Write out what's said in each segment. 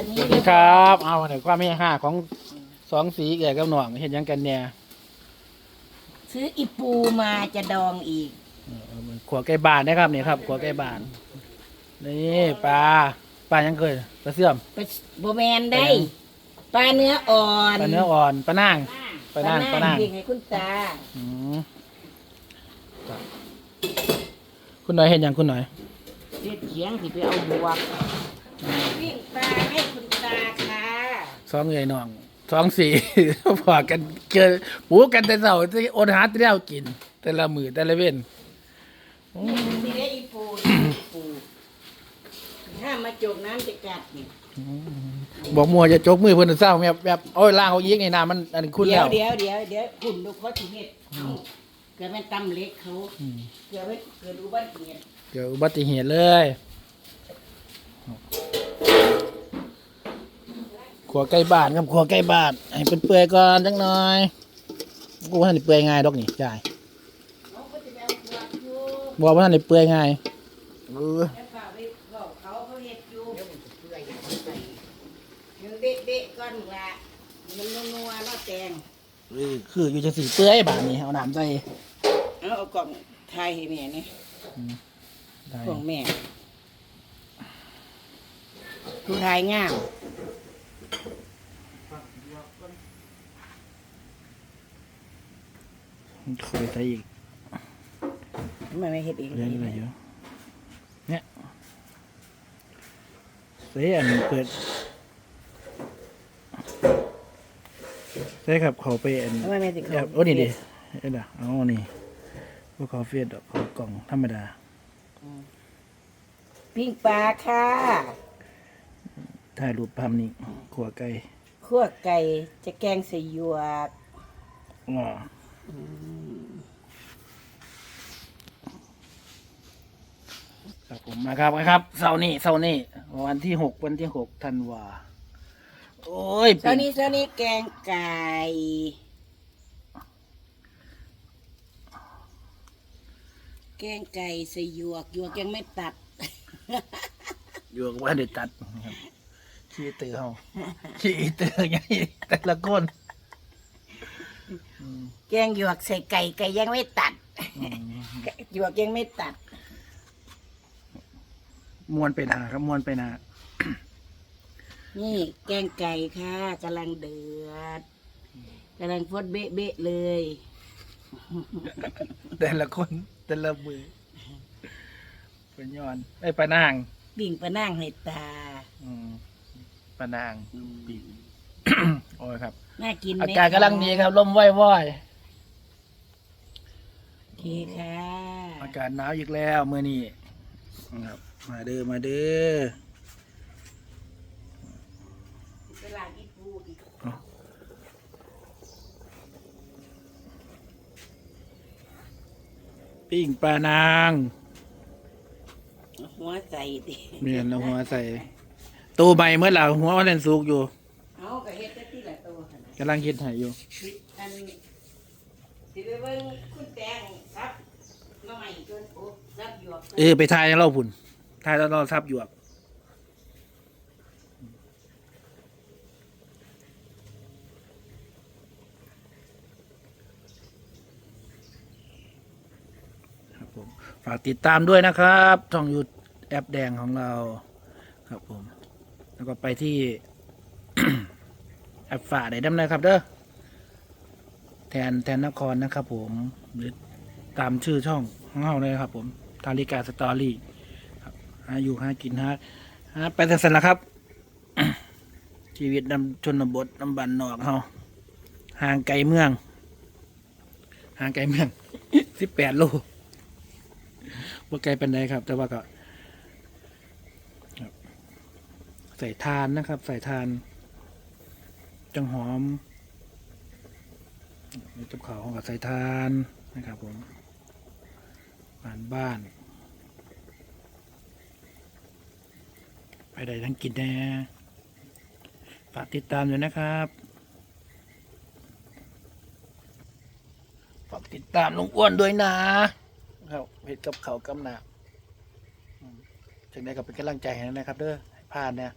อันนี้สวัสดีครับ เอาเดี๋ยวความเมห้าของสองสีแก่กับหน่องเห็นยังกันเนี่ยซื้ออีปูมาจะดองอีกขวไก่บานนะครับนี่ครับขวไก่บานนี่ปลาปลายังเคยปลาเสื่อมไปโบแมนได้ปลาเนื้ออ่อนปลาเนื้ออ่อนปลานางปลานั่งปลานั่งเพียงให้คุณตาอืมครับคุณหน่อยเห็นยังคุณหน่อยเด็ดเขียงที่ไปเอาบวกวิ่งปลาให้คุณตาค่ะ สองเอ้ยน้องสองสีพอกันเจอปูกันแต่เสาร์ที่อดหาที่แล้วกิน แต่ละมือแต่ละเว้นนี่มีได้อีปูนี่อีปูถ้ามาจกน้ำจะกัดนี่บอกมัวจะจกมือเพิ่นเศร้าแบบแบบโอ้ยล่างเขาอีกในน้ำมันอันนี้คุณเดี๋แล้ยววเดี๋ยวเดี๋ยวเดี๋ยวคุณดูเขาถึงเห็ดเอาเกิดเป็นตำเล็กเขาอืมเกิดเป็นเกิดอุบัติเหตุเดี๋ยวอุบัติเหตุเลย ขัวใกล้บ้านครับขัวใกล้บ้านให้เป็นเปื่อยก่อนจังหน่อยกูว่าท่านได้เปื่อยง่ายดอกนี่จ่ายเขาก็จะไปเอาขวดอยู่บอกว่าท่านได้เปื่อยง่ายเออแล้วฝากไปบอกเขาเขาเห็ดอยู่เดี๋ยวมันจะเปื่อยอย่างไรเดี๋ยวเด็กๆก่อนละมันนัวๆเนาะแตงเออคืออยู่จังสีเปื่อยบ้านนี่เอาน้ำใส่เอาเอากล่องทายให้แม่นี่ได้กล่องแม่ผู้ทายงาม คยใส่อีกทำไมไม่เห็ดเองเรื่อยอะไรอยู่เนี่ยเสียอันเปิดใช่ครับเขาไปอันทำไมไม่ติดแบบโอ้นี่ดิเอ็ดอะเอานี่พวกคอฟฟี่ดอกเขากล่องธรรมดาปิ้งปลาค่ะถ่ายรูปภาพนี้ขัวไก่ขั่วไก่จะแกงใส่หยวกอ๋อ ครับผมมาครับมาครับเสาร์นี้เสาร์นี้วันที่หกวันที่หกธันวาโอ้ยเช้านี้เช้านี้แกงไก่แกงไก่ใส่หยวกหยวกยังไม่ตัด อยู่กับว่าเด็ดตัดนะครับขี้เตือเฮาขี้เตือไงแต่ละคน แกงหยวกใส่ไก่ไก่ยังไม่ตัดหยวกยังไม่ตัด มวนไปหนาครับมวนไปหนานี่แกงไก่ค่ะกำลังเดือดกำลังพดเบ๊ะเบ๊ะๆเลย แต่ละคนแต่ละมือเป็นย้อนไอ้ยปลานางบิ่งปลานั่งให้ตาอืมปลานางปีก โอ้ยครับ น่ากินไหมอากาศกำลังดีครับลมว่อยโอเคค่ะๆอากาศหนาวอีกแล้วเมื่อนี้ครับ มาเด้อมาเด้อตลาดอีปูอีกปิ้งปลานางหัวใส่ดิเมียนเอาหัวใส่ตู้ใหม่เมื่อไหร่หัวมันเล่นสุกอยู่ กำลังคิดให้อยู่อันสิไปเบิ่งคุณแตงครับน้องใหม่จนโอ้รับหยวกเออไปทายเราพุ่นทายแล้วเราทับหยวกครับผมฝากติดตามด้วยนะครับช่องยูแอปแดงของเราครับผม แล้วก็ไปที่แอปฝาได้ดำเลยครับเด้อแทนแทนนครนะครับผมหรือตามชื่อช่องของเราเลยครับผมทาริกาสตอรี่ครับหาอยู่หากินหาหาไปแต่สันละครับ ชีวิตนำชนบทนำบันนอกเฮาห่างไกลเมือง ห่างไกลเมืองสิบแปดโลว่าไกลเป็นไดครับ แต่ว่าก็ใส่ทานนะครับ ใส่ทาน จังหอมนี่จับขาของกับใส่ทานนะครับผมบ้านบ้าน ไปได้ทั้งกินแน่ฝากติดตามด้วยนะครับฝากติดตามลุงอ้วนด้วยนะครับเพจกับเขากำหนาอืมถึงได้กับเป็นกำลังใจให้นะครับ เด้อให้ผ่านเนี่ย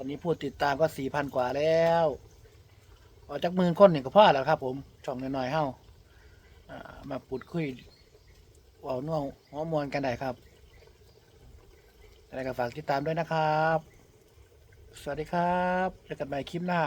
ตอนนี้ผู้ติดตามก็สี่พันกว่าแล้วออกจากมื่นคนเนี่ยก็พอแล้วครับ ผม ช่องน้อยๆเฮ้ามาปูดคุยเว่าน่วงหัวมวลกันได้ครับอะไรก็ฝากติดตามด้วยนะครับ สวัสดีครับเจอกันใหม่คลิปหน้า